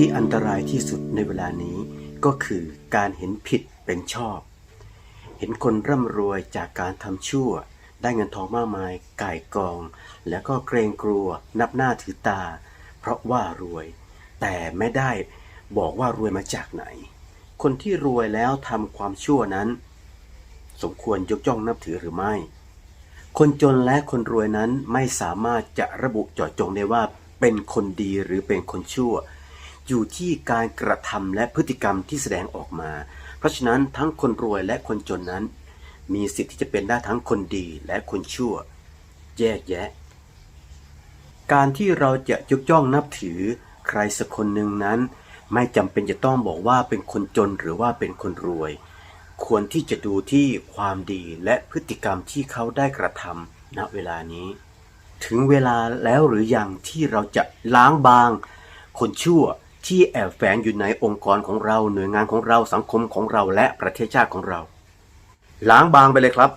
ที่อันตรายที่สุดในเวลานี้ก็คือการเห็นผิดเป็นชอบ เห็นคนร่ำรวยจากการทำชั่ว ได้เงินทองมากมายก่ายกอง แล้วก็เกรงกลัวนับหน้าถือตา เพราะว่ารวย แต่ไม่ได้บอกว่ารวยมาจากไหน คนที่รวยแล้วทำความชั่วนั้น สมควรยกย่องนับถือหรือไม่ คนจนและคนรวยนั้นไม่สามารถจะระบุเจาะจงได้ว่าเป็นคนดีหรือเป็นคนชั่ว อยู่ที่การกระทำและพฤติกรรมที่แสดงออกมา เพราะฉะนั้นทั้งคนรวยและคนจนนั้น มีสิทธิ์ที่จะเป็นได้ทั้งคนดีและคนชั่ว แยกแยะ การที่เราจะยกย่องนับถือใครสักคนหนึ่งนั้น ไม่จำเป็นจะต้องบอกว่าเป็นคนจนหรือว่าเป็นคนรวย ควรที่จะดูที่ความดีและพฤติกรรมที่เขาได้กระทำณเวลานี้ถึงเวลาแล้วหรือยังที่เราจะล้างบาง คนชั่ว ที่แอบแฝงอยู่ในองค์กรของเราหน่วยงานของเราสังคมของเราและประเทศชาติของเรา ล้างบางไปเลยครับ